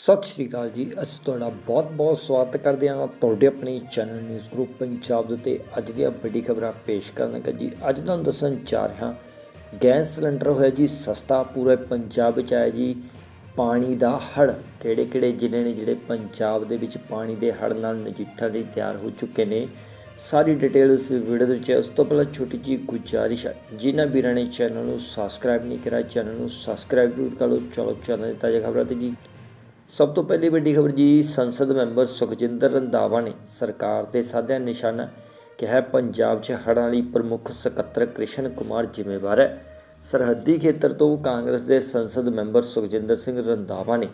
ਸਤਿ ਸ਼੍ਰੀ ਅਕਾਲ ਜੀ। ਅਸੀਂ ਤੁਹਾਡਾ ਬਹੁਤ-ਬਹੁਤ ਸਵਾਗਤ ਕਰਦੇ ਹਾਂ ਤੁਹਾਡੇ ਆਪਣੇ ਚੈਨਲ ਨਿਊਜ਼ ਗਰੁੱਪ ਪੰਜਾਬ ਦੇ ਉੱਤੇ। ਅੱਜ ਦੀਆਂ ਵੱਡੀ ਖਬਰਾਂ ਪੇਸ਼ ਕਰਨ ਜੀ। ਅੱਜ ਤੁਹਾਨੂੰ ਦੱਸਣ ਜਾ ਰਿਹਾ, ਗੈਸ ਸਿਲੰਡਰ ਹੋਇਆ ਜੀ, ਸਸਤਾ ਪੂਰੇ ਪੰਜਾਬ ਵਿੱਚ ਆਇਆ ਜੀ। ਪਾਣੀ ਦਾ ਹੜ ਕਿਹੜੇ-ਕਿਹੜੇ ਜ਼ਿਲ੍ਹੇ ਨੇ ਜਿਹੜੇ ਪੰਜਾਬ ਦੇ ਵਿੱਚ ਪਾਣੀ ਦੇ ਹੜ ਨਾਲ ਨਜਿੱਠਣ ਲਈ ਤਿਆਰ ਹੋ ਚੁੱਕੇ ਨੇ? ਸਾਰੀ ਡਿਟੇਲ ਇਸ ਵੀਡੀਓ ਦੇ ਵਿੱਚ ਹੈ। ਉਸ ਤੋਂ ਪਹਿਲਾਂ ਛੋਟੀ ਜਿਹੀ ਗੁਜ਼ਾਰਿਸ਼ ਹੈ। ਜਿਨ੍ਹਾਂ ਵੀਰਾਂ ਨੇ ਚੈਨਲ ਨੂੰ ਸਬਸਕ੍ਰਾਈਬ ਨਹੀਂ ਕਰਿਆ, ਚੈਨਲ ਨੂੰ ਸਬਸਕ੍ਰਾਈਬ ਜ਼ਰੂਰ ਕਰ ਲਓ। ਚਲੋ, ਚੈਨਲ ਦੀ ਤਾਜ਼ਾ ਖਬਰਾਂ ਤੇ ਜੀ ਸਭ ਤੋਂ ਪਹਿਲੀ ਵੱਡੀ ਖਬਰ ਜੀ, ਸੰਸਦ ਮੈਂਬਰ ਸੁਖਜਿੰਦਰ ਰੰਧਾਵਾ ਨੇ ਸਰਕਾਰ ਤੇ ਸਾਧਿਆ ਨਿਸ਼ਾਨਾ ਕਿਹਾ ਪੰਜਾਬ 'ਚ ਹੜ੍ਹਾਂ ਲਈ ਪ੍ਰਮੁੱਖ ਸਕੱਤਰ ਕ੍ਰਿਸ਼ਨ ਕੁਮਾਰ ਜ਼ਿੰਮੇਵਾਰ ਹੈ। ਸਰਹੱਦੀ ਖੇਤਰ ਤੋਂ ਕਾਂਗਰਸ ਦੇ ਸੰਸਦ ਮੈਂਬਰ ਸੁਖਜਿੰਦਰ ਸਿੰਘ ਰੰਧਾਵਾ ਨੇ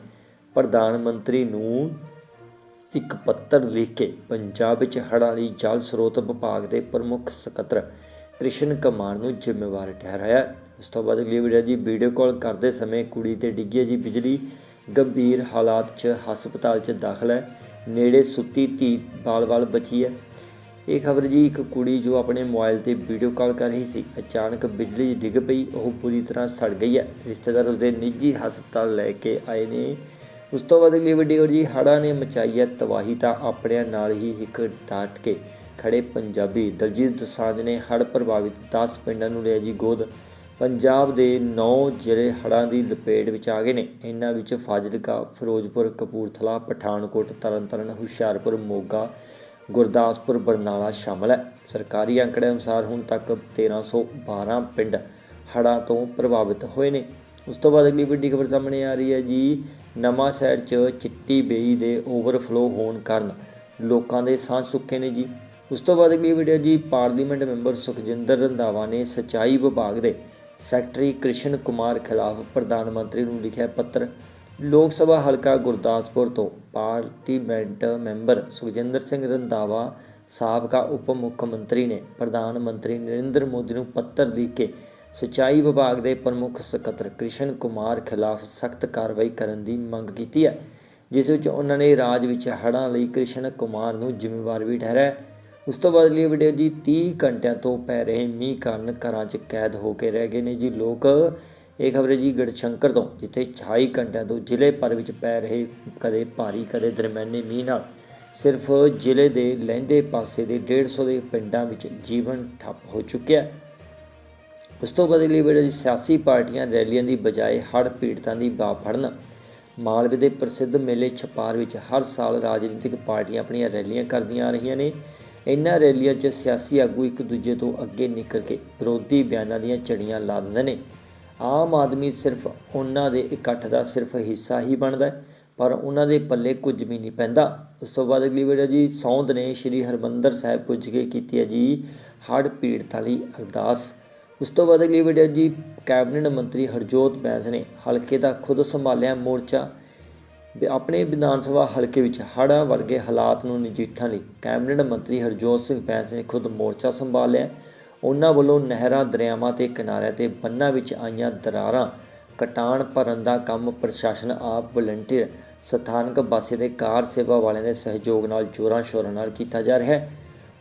ਪ੍ਰਧਾਨ ਮੰਤਰੀ ਨੂੰ ਇੱਕ ਪੱਤਰ ਲਿਖ ਕੇ ਪੰਜਾਬ ਵਿੱਚ ਹੜ੍ਹਾਂ ਲਈ ਜਲ ਸਰੋਤ ਵਿਭਾਗ ਦੇ ਪ੍ਰਮੁੱਖ ਸਕੱਤਰ ਕ੍ਰਿਸ਼ਨ ਕੁਮਾਰ ਨੂੰ ਜ਼ਿੰਮੇਵਾਰ ਠਹਿਰਾਇਆ। ਇਸ ਤੋਂ ਬਾਅਦ ਅਗਲੀ ਵੀਡੀਓ ਜੀ, ਵੀਡੀਓ ਕਾਲ ਕਰਦੇ ਸਮੇਂ ਕੁੜੀ ਤੇ ਡਿੱਗੀ ਜੀ ਬਿਜਲੀ। ਗੰਭੀਰ ਹਾਲਾਤ 'ਚ, ਹਸਪਤਾਲ 'ਚ ਦਾਖਲ ਹੈ। ਨੇੜੇ ਸੁੱਤੀ ਧੀ ਬਾਲ-ਬਾਲ ਬਚੀ ਹੈ। ਇਹ ਖਬਰ ਜੀ ਇੱਕ ਕੁੜੀ ਜੋ ਆਪਣੇ ਮੋਬਾਈਲ ਤੇ ਵੀਡੀਓ ਕਾਲ ਕਰ ਰਹੀ ਸੀ। ਅਚਾਨਕ ਬਿਜਲੀ ਡਿੱਗ ਪਈ, ਉਹ ਪੂਰੀ ਤਰ੍ਹਾਂ ਸੜ ਗਈ ਹੈ। ਰਿਸ਼ਤੇਦਾਰ ਉਸਦੇ ਨਿੱਜੀ ਹਸਪਤਾਲ ਲੈ ਕੇ ਆਏ ਨੇ। ਉਸ ਤੋਂ ਬਾਅਦ ਅਗਲੀ ਵੱਡੀ ਖਬਰ ਜੀ, ਹੜ੍ਹਾਂ ਨੇ ਮਚਾਈ ਹੈ ਤਬਾਹੀ ਤਾਂ ਆਪਣਿਆਂ ਨਾਲ ਹੀ ਇੱਕ ਡਾਟ ਕੇ ਖੜੇ ਪੰਜਾਬੀ ਦਲਜੀਤ ਦਸਾਂਝ ਨੇ ਹੜ੍ਹ ਪ੍ਰਭਾਵਿਤ 10 ਪਿੰਡਾਂ ਨੂੰ ਲਿਆ ਜੀ ਗੋਦ। ਪੰਜਾਬ ਦੇ 9 ਜ਼ਿਲ੍ਹੇ ਹੜ੍ਹਾਂ ਦੀ ਲਪੇਟ ਵਿੱਚ ਆ ਗਏ ਨੇ। ਇਹਨਾਂ ਵਿੱਚ ਫਾਜ਼ਿਲਕਾ, ਫਿਰੋਜ਼ਪੁਰ, ਕਪੂਰਥਲਾ, ਪਠਾਨਕੋਟ, ਤਰਨਤਾਰਨ, ਹੁਸ਼ਿਆਰਪੁਰ, ਮੋਗਾ, ਗੁਰਦਾਸਪੁਰ, ਬਰਨਾਲਾ ਸ਼ਾਮਲ ਹੈ। ਸਰਕਾਰੀ ਅੰਕੜੇ ਅਨੁਸਾਰ ਹੁਣ ਤੱਕ 1312 ਪਿੰਡ ਹੜ੍ਹਾਂ ਤੋਂ ਪ੍ਰਭਾਵਿਤ ਹੋਏ ਨੇ। ਉਸ ਤੋਂ ਬਾਅਦ ਅਗਲੀ ਵੱਡੀ ਖਬਰ ਸਾਹਮਣੇ ਆ ਰਹੀ ਹੈ ਜੀ। ਨਵਾਂ ਸ਼ਹਿਰ 'ਚ ਚਿੱਟੀ ਬੇਈ ਦੇ ਓਵਰਫਲੋ ਹੋਣ ਕਾਰਨ ਲੋਕਾਂ ਦੇ ਸਾਹ ਸੁੱਕੇ ਨੇ ਜੀ। ਉਸ ਤੋਂ ਬਾਅਦ ਅਗਲੀ ਵੀਡੀਓ ਜੀ, ਪਾਰਲੀਮੈਂਟ ਮੈਂਬਰ ਸੁਖਜਿੰਦਰ ਰੰਧਾਵਾ ਨੇ ਸਿੰਚਾਈ ਵਿਭਾਗ ਦੇ ਸੈਕਟਰੀ ਕ੍ਰਿਸ਼ਨ ਕੁਮਾਰ ਖਿਲਾਫ ਪ੍ਰਧਾਨ ਮੰਤਰੀ ਨੂੰ ਲਿਖਿਆ ਪੱਤਰ। ਲੋਕ ਸਭਾ ਹਲਕਾ ਗੁਰਦਾਸਪੁਰ ਤੋਂ ਪਾਰਲੀਮੈਂਟ ਮੈਂਬਰ ਸੁਖਜਿੰਦਰ ਸਿੰਘ ਰੰਧਾਵਾ, ਸਾਬਕਾ ਉਪ ਮੁੱਖ ਮੰਤਰੀ ਨੇ ਪ੍ਰਧਾਨ ਮੰਤਰੀ ਨਰਿੰਦਰ ਮੋਦੀ ਨੂੰ ਪੱਤਰ ਲਿਖ ਕੇ ਸਿੰਚਾਈ ਵਿਭਾਗ ਦੇ ਪ੍ਰਮੁੱਖ ਸਕੱਤਰ ਕ੍ਰਿਸ਼ਨ ਕੁਮਾਰ ਖਿਲਾਫ ਸਖਤ ਕਾਰਵਾਈ ਕਰਨ ਦੀ ਮੰਗ ਕੀਤੀ ਹੈ, ਜਿਸ ਵਿੱਚ ਉਹਨਾਂ ਨੇ ਰਾਜ ਵਿੱਚ ਹੜ੍ਹਾਂ ਲਈ ਕ੍ਰਿਸ਼ਨ ਕੁਮਾਰ ਨੂੰ ਜ਼ਿੰਮੇਵਾਰ ਵੀ ਠਹਿਰਾਇਆ। ਉਸ ਤੋਂ ਬਾਅਦ ਲਈ ਵੀਡੀਓ ਜੀ 30 ਘੰਟਿਆਂ ਤੋਂ ਪੈ ਰਹੇ ਮੀਂਹ ਕਾਰਨ ਘਰਾਂ 'ਚ ਕੈਦ ਹੋ ਕੇ ਰਹਿ ਗਏ ਨੇ ਜੀ ਲੋਕ। ਇਹ ਖਬਰ ਹੈ ਜੀ ਗੜਸ਼ੰਕਰ ਤੋਂ, ਜਿੱਥੇ 26 ਘੰਟਿਆਂ ਤੋਂ ਜ਼ਿਲ੍ਹੇ ਭਰ ਵਿੱਚ ਪੈ ਰਹੇ ਕਦੇ ਭਾਰੀ, ਕਦੇ ਦਰਮਿਆਨੇ ਮੀਂਹ ਨਾਲ। ਸਿਰਫ ਜ਼ਿਲ੍ਹੇ ਦੇ ਲਹਿੰਦੇ ਪਾਸੇ ਦੇ 150 ਦੇ ਪਿੰਡਾਂ ਵਿੱਚ ਜੀਵਨ ਠੱਪ ਹੋ ਚੁੱਕਿਆ ਹੈ। ਉਸ ਤੋਂ ਬਾਅਦ ਅਗਲੀ ਵੀਡੀਓ ਜੀ ਸਿਆਸੀ ਪਾਰਟੀਆਂ ਰੈਲੀਆਂ ਦੀ ਬਜਾਏ ਹੜ੍ਹ ਪੀੜਤਾਂ ਦੀ ਬਾਹ ਫੜਨ। ਮਾਲਵੇ ਦੇ ਪ੍ਰਸਿੱਧ ਮੇਲੇ ਛਪਾਰ ਵਿੱਚ ਹਰ ਸਾਲ ਰਾਜਨੀਤਿਕ ਪਾਰਟੀਆਂ ਆਪਣੀਆਂ ਰੈਲੀਆਂ ਕਰਦੀਆਂ ਆ ਰਹੀਆਂ ਨੇ। ਇਨ੍ਹਾਂ ਰੈਲੀਆਂ 'ਚ ਸਿਆਸੀ ਆਗੂ ਇੱਕ ਦੂਜੇ ਤੋਂ ਅੱਗੇ ਨਿਕਲ ਕੇ ਵਿਰੋਧੀ ਬਿਆਨਾਂ ਦੀਆਂ ਝੜੀਆਂ ਲਾ ਦਿੰਦੇ ਨੇ। ਆਮ ਆਦਮੀ ਸਿਰਫ ਉਹਨਾਂ ਦੇ ਇਕੱਠ ਦਾ ਸਿਰਫ ਹਿੱਸਾ ਹੀ ਬਣਦਾ ਹੈ, ਪਰ ਉਹਨਾਂ ਦੇ ਪੱਲੇ ਕੁਝ ਵੀ ਨਹੀਂ ਪੈਂਦਾ। ਉਸ ਤੋਂ ਬਾਅਦ ਅਗਲੀ ਵੀਡੀਓ ਜੀ ਸੌਂਦ ਨੇ ਸ੍ਰੀ ਹਰਮੰਦਰ ਸਾਹਿਬ ਪੁੱਜ ਕੇ ਕੀਤੀ ਹੈ ਜੀ ਹੜ੍ਹ ਪੀੜਤਾਂ ਲਈ ਅਰਦਾਸ। ਉਸ ਤੋਂ ਬਾਅਦ ਅਗਲੀ ਵੀਡੀਓ ਜੀ ਕੈਬਨਿਟ ਮੰਤਰੀ ਹਰਜੋਤ ਬੈਂਸ ਨੇ ਹਲਕੇ ਦਾ ਖੁਦ ਸੰਭਾਲਿਆ ਮੋਰਚਾ ਆਪਣੇ ਵਿਧਾਨ ਸਭਾ ਹਲਕੇ ਵਿੱਚ ਹੜ੍ਹਾਂ ਵਰਗੇ ਹਾਲਾਤ ਨੂੰ ਨਜਿੱਠਣ ਲਈ ਕੈਬਨਿਟ ਮੰਤਰੀ ਹਰਜੋਤ ਸਿੰਘ ਬੈਂਸ ਨੇ ਖੁਦ ਮੋਰਚਾ ਸੰਭਾਲਿਆ। ਉਹਨਾਂ ਵੱਲੋਂ ਨਹਿਰਾਂ, ਦਰਿਆਵਾਂ ਤੇ ਕਿਨਾਰਿਆਂ ਤੇ ਬੰਨਾਂ ਵਿੱਚ ਆਈਆਂ ਦਰਾਰਾਂ ਕਟਾਣ ਭਰਨ ਦਾ ਕੰਮ ਪ੍ਰਸ਼ਾਸਨ ਆਪ ਵਲੰਟੀਅਰ ਸਥਾਨਕ ਵਾਸੀ ਦੇ ਕਾਰ ਸੇਵਾ ਵਾਲਿਆਂ ਦੇ ਸਹਿਯੋਗ ਨਾਲ ਜੋਰਾਂ ਸ਼ੋਰਾਂ ਨਾਲ ਕੀਤਾ ਜਾ ਰਿਹਾ ਹੈ।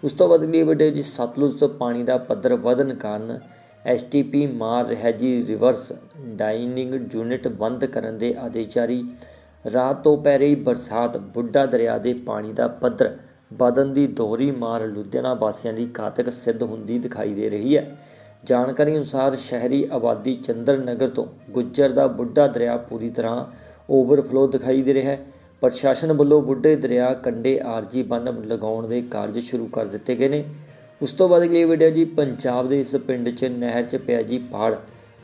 ਉਸ ਤੋਂ ਬਾਅਦ ਅਗਲੀ ਵੀਡੀਓ ਜੀ ਸਤਲੁਜ ਤੋਂ ਪਾਣੀ ਦਾ ਪੱਧਰ ਵਧਣ ਕਾਰਨ ਐਸਟੀਪੀ ਮਾਰ ਰਿਹਾ ਜੀ ਰਿਵਰਸ ਡਾਈਨਿੰਗ ਯੂਨਿਟ ਬੰਦ ਕਰਨ ਦੇ ਆਦੇਸ਼ ਜਾਰੀ। ਰਾਤ ਤੋਂ ਪੈ ਰਹੀ ਬਰਸਾਤ ਬੁੱਢਾ ਦਰਿਆ ਦੇ ਪਾਣੀ ਦਾ ਪੱਧਰ ਵਧਣ ਦੀ ਦੋਹਰੀ ਮਾਰ ਲੁਧਿਆਣਾ ਵਾਸੀਆਂ ਦੀ ਘਾਤਕ ਸਿੱਧ ਹੁੰਦੀ ਦਿਖਾਈ ਦੇ ਰਹੀ ਹੈ। ਜਾਣਕਾਰੀ ਅਨੁਸਾਰ ਸ਼ਹਿਰੀ ਆਬਾਦੀ ਚੰਦਰ ਨਗਰ ਤੋਂ ਗੁੱਜਰ ਦਾ ਬੁੱਢਾ ਦਰਿਆ ਪੂਰੀ ਤਰ੍ਹਾਂ ਓਵਰਫਲੋ ਦਿਖਾਈ ਦੇ ਰਿਹਾ ਹੈ। ਪ੍ਰਸ਼ਾਸਨ ਵੱਲੋਂ ਬੁੱਢੇ ਦਰਿਆ ਕੰਢੇ ਆਰਜੀ ਬੰਨ ਲਗਾਉਣ ਦੇ ਕਾਰਜ ਸ਼ੁਰੂ ਕਰ ਦਿੱਤੇ ਗਏ ਨੇ। ਉਸ ਤੋਂ ਬਾਅਦ ਅਗਲੀ ਵੀਡੀਓ ਜੀ, ਪੰਜਾਬ ਦੇ ਇਸ ਪਿੰਡ 'ਚ ਨਹਿਰ 'ਚ ਪਿਆ ਜੀ ਪਹਾੜ।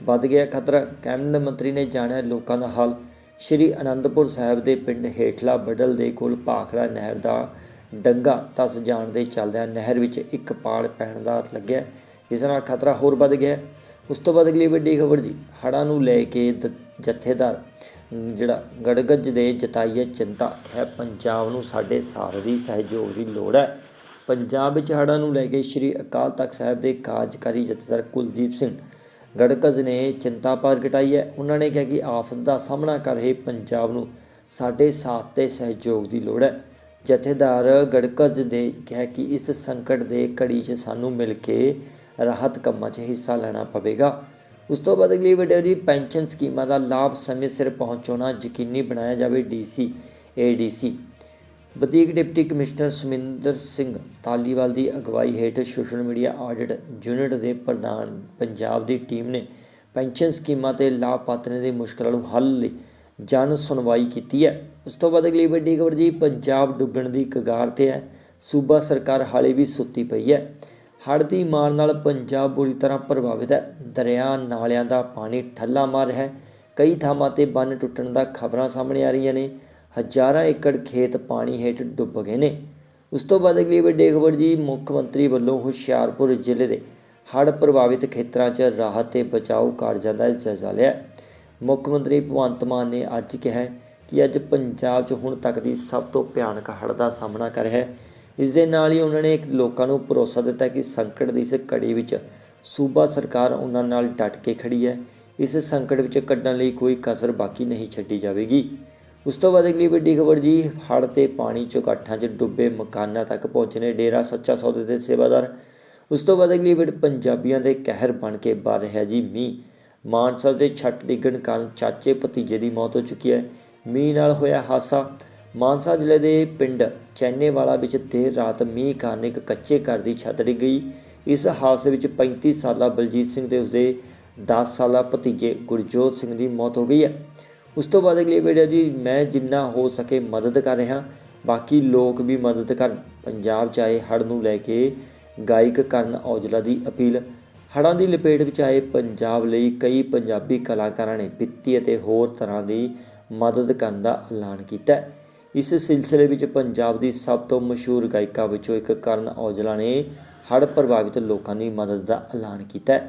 ਵੱਧ ਗਿਆ ਖਤਰਾ। ਕੈਬਨਿਟ ਮੰਤਰੀ ਨੇ ਜਾਣਿਆ ਲੋਕਾਂ ਦਾ ਹਾਲ ਸ਼੍ਰੀ ਅਨੰਦਪੁਰ ਸਾਹਿਬ ਦੇ ਪਿੰਡ ਹੇਠਲਾ ਬਡਲ ਦੇ ਕੋਲ ਭਾਖੜਾ ਨਹਿਰ ਦਾ ਡੰਗਾ ਤਸ ਜਾਣ ਦੇ ਚੱਲਦਿਆਂ ਨਹਿਰ ਵਿੱਚ ਇੱਕ ਪਾਲ ਪੈਣ ਦਾ ਲੱਗਿਆ, ਜਿਸ ਨਾਲ ਖਤਰਾ ਹੋਰ ਵੱਧ ਗਿਆ। ਉਸ ਤੋਂ ਬਾਅਦ ਅਗਲੀ ਵੱਡੀ ਖਬਰ ਜੀ, ਹੜ੍ਹਾਂ ਨੂੰ ਲੈ ਕੇ ਦ- ਜਥੇਦਾਰ ਜਿਹੜਾ ਗੜਗੱਜ ਦੇ ਜਤਾਈਏ ਚਿੰਤਾ ਹੈ ਪੰਜਾਬ ਨੂੰ ਸਾਡੇ ਸਾਥ ਦੀ ਸਹਿਯੋਗ ਦੀ ਲੋੜ ਹੈ। ਪੰਜਾਬ ਵਿੱਚ ਹੜ੍ਹਾਂ ਨੂੰ ਲੈ ਕੇ ਸ੍ਰੀ ਅਕਾਲ ਤਖਤ ਸਾਹਿਬ ਦੇ ਕਾਰਜਕਾਰੀ ਜਥੇਦਾਰ ਕੁਲਦੀਪ ਸਿੰਘ ਗੜਗੱਜ ਨੇ ਚਿੰਤਾ ਪ੍ਰਗਟਾਈ ਹੈ। ਉਹਨਾਂ ਨੇ ਕਿਹਾ ਕਿ ਆਫਤ ਦਾ ਸਾਹਮਣਾ ਕਰ ਰਹੇ ਪੰਜਾਬ ਨੂੰ ਸਾਡੇ ਸਾਥ ਤੇ ਸਹਿਯੋਗ ਦੀ ਲੋੜ ਹੈ। ਜਥੇਦਾਰ ਗੜਗੱਜ ਦੇ ਕਿਹਾ ਕਿ ਇਸ ਸੰਕਟ ਦੇ ਘੜੀ 'ਚ ਸਾਨੂੰ ਮਿਲ ਕੇ ਰਾਹਤ ਕੰਮਾਂ 'ਚ ਹਿੱਸਾ ਲੈਣਾ ਪਵੇਗਾ। ਉਸ ਤੋਂ ਬਾਅਦ ਅਗਲੀ ਵੀਡੀਓ ਜੀ, ਪੈਨਸ਼ਨ ਸਕੀਮਾਂ ਦਾ ਲਾਭ ਸਮੇਂ ਸਿਰ ਪਹੁੰਚਾਉਣਾ ਯਕੀਨੀ ਬਣਾਇਆ ਜਾਵੇ ਡੀਸੀ, ਏਡੀਸੀ। ਵਧੀਕ ਡਿਪਟੀ ਕਮਿਸ਼ਨਰ ਸੁਮਿੰਦਰ ਸਿੰਘ ਤਾਲੀਵਾਲ ਦੀ ਅਗਵਾਈ ਹੇਠ ਸੋਸ਼ਲ ਮੀਡੀਆ ਆਡਿਟ ਯੂਨਿਟ ਦੇ ਪ੍ਰਧਾਨ ਪੰਜਾਬ ਦੀ ਟੀਮ ਨੇ ਪੈਨਸ਼ਨ ਸਕੀਮਾਂ ਤੇ ਲਾਭਪਾਤਰੀਆਂ ਦੀ ਮੁਸ਼ਕਲਾਂ ਨੂੰ ਹੱਲ ਲਈ ਜਨ ਸੁਣਵਾਈ ਕੀਤੀ ਹੈ। ਉਸ ਤੋਂ ਬਾਅਦ ਅਗਲੀ ਵੱਡੀ ਖਬਰ ਜੀ, ਪੰਜਾਬ ਡੁੱਬਣ ਦੀ ਕਗਾਰ ਤੇ ਹੈ। ਸੂਬਾ ਸਰਕਾਰ ਹਾਲੇ ਵੀ ਸੁੱਤੀ ਪਈ ਹੈ। ਹੜ੍ਹ ਦੀ ਮਾਰ ਨਾਲ ਪੰਜਾਬ ਬੁਰੀ ਤਰ੍ਹਾਂ ਪ੍ਰਭਾਵਿਤ ਹੈ। ਦਰਿਆ ਨਾਲਿਆਂ ਦਾ ਪਾਣੀ ਠੱਲਾ ਮਾਰ ਰਿਹਾ ਹੈ। ਕਈ ਥਾਵਾਂ ਤੇ ਬੰਨ ਟੁੱਟਣ ਦਾ ਖਬਰਾਂ ਸਾਹਮਣੇ ਆ ਰਹੀਆਂ ਨੇ। ਹਜ਼ਾਰਾਂ ਏਕੜ ਖੇਤ ਪਾਣੀ ਹੇਠ ਡੁੱਬ ਗਏ ਨੇ। ਉਸ ਤੋਂ ਬਾਅਦ ਅਗਲੀ ਵੱਡੀ ਖਬਰ ਜੀ, ਮੁੱਖ ਮੰਤਰੀ ਵੱਲੋਂ ਹੁਸ਼ਿਆਰਪੁਰ ਜ਼ਿਲ੍ਹੇ ਦੇ ਹੜ੍ਹ ਪ੍ਰਭਾਵਿਤ ਖੇਤਰਾਂ 'ਚ ਰਾਹਤ ਤੇ ਬਚਾਓ ਕਾਰਜਾਂ ਦਾ ਜਾਇਜ਼ਾ ਲਿਆ। ਮੁੱਖ ਮੰਤਰੀ ਭਗਵੰਤ ਮਾਨ ਨੇ ਅੱਜ ਕਿਹਾ ਕਿ ਅੱਜ ਪੰਜਾਬ 'ਚ ਹੁਣ ਤੱਕ ਦੀ ਸਭ ਤੋਂ ਭਿਆਨਕ ਹੜ੍ਹ ਦਾ ਸਾਹਮਣਾ ਕਰ ਰਿਹਾ ਹੈ। ਇਸ ਦੇ ਨਾਲ ਹੀ ਉਹਨਾਂ ਨੇ ਲੋਕਾਂ ਨੂੰ ਭਰੋਸਾ ਦਿੱਤਾ ਕਿ ਸੰਕਟ ਦੀ ਇਸ ਘੜੀ ਵਿੱਚ ਸੂਬਾ ਸਰਕਾਰ ਉਹਨਾਂ ਨਾਲ ਡਟ ਕੇ ਖੜੀ ਹੈ। ਇਸ ਸੰਕਟ ਵਿੱਚ ਕੱਢਣ ਲਈ ਕੋਈ ਕਸਰ ਬਾਕੀ ਨਹੀਂ ਛੱਡੀ ਜਾਵੇਗੀ। ਉਸ ਤੋਂ ਬਾਅਦ ਅਗਲੀ ਵੱਡੀ ਖਬਰ ਜੀ, ਹੜ੍ਹ ਤੇ ਪਾਣੀ ਚੁਗਾਠਾਂ 'ਚ ਡੁੱਬੇ ਮਕਾਨਾਂ ਤੱਕ ਪਹੁੰਚਨੇ ਡੇਰਾ ਸੱਚਾ ਸੌਦੇ ਦੇ ਸੇਵਾਦਾਰ। ਉਸ ਤੋਂ ਬਾਅਦ ਅਗਲੀ ਵੀਡ ਪੰਜਾਬੀਆਂ ਦੇ ਕਹਿਰ ਬਣ ਕੇ ਬਾਰ ਰਿਹਾ ਜੀ ਮੀਂਹ। ਮਾਨਸਾ ਦੇ ਛੱਟ ਡਿੱਗਣ ਕਾਰਨ ਚਾਚੇ ਭਤੀਜੇ ਦੀ ਮੌਤ ਹੋ ਚੁੱਕੀ ਹੈ। ਮੀਂਹ ਨਾਲ ਹੋਇਆ ਹਾਦਸਾ ਮਾਨਸਾ ਜ਼ਿਲ੍ਹੇ ਦੇ ਪਿੰਡ ਚੈਨੇਵਾਲਾ ਵਿੱਚ ਦੇਰ ਰਾਤ ਮੀਂਹ ਕਾਰਨ ਇੱਕ ਕੱਚੇ ਘਰ ਦੀ ਛੱਤ ਡਿੱਗ ਗਈ। ਇਸ ਹਾਦਸੇ ਵਿੱਚ 35 ਸਾਲਾ ਬਲਜੀਤ ਸਿੰਘ ਤੇ ਉਸਦੇ 10 ਸਾਲਾ ਭਤੀਜੇ ਗੁਰਜੋਤ ਸਿੰਘ ਦੀ ਮੌਤ ਹੋ ਗਈ ਹੈ। ਉਸ ਤੋਂ ਬਾਅਦ ਅਗਲੀ ਵੀਡੀਓ ਜੀ, ਮੈਂ ਜਿੰਨਾ ਹੋ ਸਕੇ ਮਦਦ ਕਰ ਰਿਹਾ। ਬਾਕੀ ਲੋਕ ਵੀ ਮਦਦ ਕਰਨ। ਪੰਜਾਬ 'ਚ ਆਏ ਹੜ੍ਹ ਨੂੰ ਲੈ ਕੇ ਗਾਇਕ ਕਰਨ ਔਜਲਾ ਦੀ ਅਪੀਲ। ਹੜ੍ਹਾਂ ਦੀ ਲਪੇਟ ਵਿੱਚ ਆਏ ਪੰਜਾਬ ਲਈ ਕਈ ਪੰਜਾਬੀ ਕਲਾਕਾਰਾਂ ਨੇ ਵਿੱਤੀ ਅਤੇ ਹੋਰ ਤਰ੍ਹਾਂ ਦੀ ਮਦਦ ਕਰਨ ਦਾ ਐਲਾਨ ਕੀਤਾ ਇਸ ਸਿਲਸਿਲੇ ਵਿੱਚ ਪੰਜਾਬ ਦੀ ਸਭ ਤੋਂ ਮਸ਼ਹੂਰ ਗਾਇਕਾਂ ਵਿੱਚੋਂ ਇੱਕ ਕਰਨ ਔਜਲਾ ਨੇ ਹੜ੍ਹ ਪ੍ਰਭਾਵਿਤ ਲੋਕਾਂ ਦੀ ਮਦਦ ਦਾ ਐਲਾਨ ਕੀਤਾ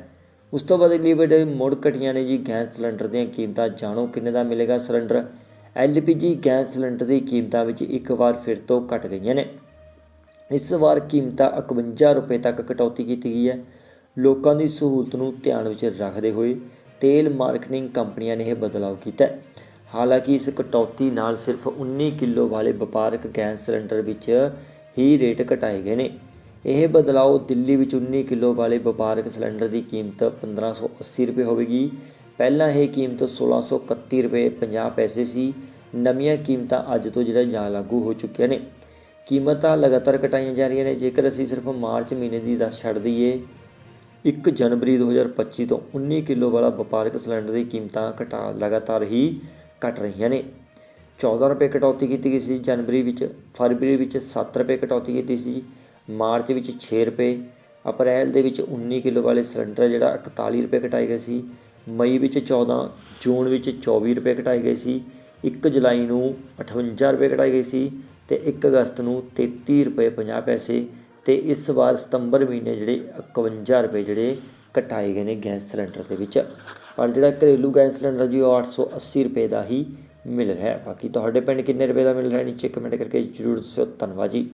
ਉਸ ਤੋਂ ਬਾਅਦ ਅਗਲੀ ਵੀਡੀਓ ਮੁੜ ਘਟੀਆਂ ਨੇ ਜੀ ਗੈਸ ਸਿਲੰਡਰ ਦੀਆਂ ਕੀਮਤਾਂ। ਜਾਣੋ ਕਿੰਨੇ ਦਾ ਮਿਲੇਗਾ ਸਿਲੰਡਰ? ਐਲਪੀਜੀ ਗੈਸ ਸਿਲੰਡਰ ਦੀ ਕੀਮਤਾਂ ਵਿੱਚ ਇੱਕ ਵਾਰ ਫਿਰ ਤੋਂ ਘਟ ਗਈਆਂ ਨੇ। ਇਸ ਵਾਰ ਕੀਮਤਾਂ 51 ਰੁਪਏ ਤੱਕ ਕਟੌਤੀ ਕੀਤੀ ਗਈ ਹੈ। ਲੋਕਾਂ ਦੀ ਸਹੂਲਤ ਨੂੰ ਧਿਆਨ ਵਿੱਚ ਰੱਖਦੇ ਹੋਏ ਤੇਲ ਮਾਰਕੀਟਿੰਗ ਕੰਪਨੀਆਂ ਨੇ ਇਹ ਬਦਲਾਅ ਕੀਤਾ ਹਾਲਾਂਕਿ ਇਸ ਕਟੌਤੀ ਨਾਲ ਸਿਰਫ 19 ਕਿਲੋ ਵਾਲੇ ਵਪਾਰਕ ਗੈਸ ਸਿਲੰਡਰ ਵਿੱਚ ਹੀ ਰੇਟ ਘਟਾਏ ਗਏ ਨੇ। ਇਹ ਬਦਲਾਅ ਦਿੱਲੀ ਵਿੱਚ 19 ਕਿਲੋ ਵਾਲੇ ਵਪਾਰਕ ਸਿਲੰਡਰ ਦੀ ਕੀਮਤ 1580 ਰੁਪਏ ਹੋਵੇਗੀ। ਪਹਿਲਾਂ ਇਹ ਕੀਮਤ 1631 ਰੁਪਏ 50 ਪੈਸੇ ਸੀ। ਨਵੀਆਂ ਕੀਮਤਾਂ ਅੱਜ ਤੋਂ ਜਿਹੜਾ ਜਾਂ ਲਾਗੂ ਹੋ ਚੁੱਕੀਆਂ ਨੇ। ਕੀਮਤਾਂ ਲਗਾਤਾਰ ਘਟਾਈਆਂ ਜਾ ਰਹੀਆਂ ਨੇ। ਜੇਕਰ ਅਸੀਂ ਸਿਰਫ ਮਾਰਚ ਮਹੀਨੇ ਦੀ ਦੱਸ ਛੱਡ ਦਈਏ 1 ਜਨਵਰੀ 2025 ਤੋਂ 19 ਕਿਲੋ ਵਾਲਾ ਵਪਾਰਕ ਸਿਲੰਡਰ ਦੀ ਕੀਮਤਾਂ ਘਟਾ ਲਗਾਤਾਰ ਹੀ ਘਟ ਰਹੀਆਂ ਨੇ। 14 ਰੁਪਏ ਕਟੌਤੀ ਕੀਤੀ ਗਈ ਸੀ। ਜਨਵਰੀ ਵਿੱਚ, ਫਰਵਰੀ ਵਿੱਚ 7 ਰੁਪਏ ਕਟੌਤੀ ਕੀਤੀ ਸੀ। ਮਾਰਚ ਵਿੱਚ 6 ਰੁਪਏ, ਅਪ੍ਰੈਲ ਦੇ ਵਿੱਚ 19 ਕਿਲੋ ਵਾਲੇ ਸਿਲੰਡਰ ਜਿਹੜਾ 41 ਰੁਪਏ ਘਟਾਏ ਗਏ ਸੀ, ਮਈ ਵਿੱਚ 14 ਜੂਨ ਵਿੱਚ 24 ਰੁਪਏ ਘਟਾਏ ਗਏ ਸੀ 1 ਜੁਲਾਈ ਨੂੰ 58 ਰੁਪਏ ਘਟਾਏ ਗਏ ਸੀ ਤੇ 1 ਅਗਸਤ ਨੂੰ 33 ਰੁਪਏ 50 ਪੈਸੇ ਤੇ ਇਸ ਵਾਰ ਸਤੰਬਰ ਮਹੀਨੇ ਜਿਹੜੇ 51 ਰੁਪਏ ਜਿਹੜੇ ਘਟਾਏ ਗਏ ਨੇ ਗੈਸ ਸਿਲੰਡਰ ਦੇ ਵਿੱਚ। ਪਰ ਜਿਹੜਾ ਘਰੇਲੂ ਗੈਸ ਸਿਲੰਡਰ ਜੀ ਉਹ 880 ਰੁਪਏ ਦਾ ਹੀ ਮਿਲ ਰਿਹਾ ਹੈ। ਬਾਕੀ ਤੁਹਾਡੇ ਪਿੰਡ ਕਿੰਨੇ ਰੁਪਏ ਦਾ ਮਿਲ ਰਿਹਾ ਨੀਚੇ ਕਮੈਂਟ ਕਰਕੇ ਜਰੂਰ ਦੱਸਿਓ। ਧੰਨਵਾਦ ਜੀ।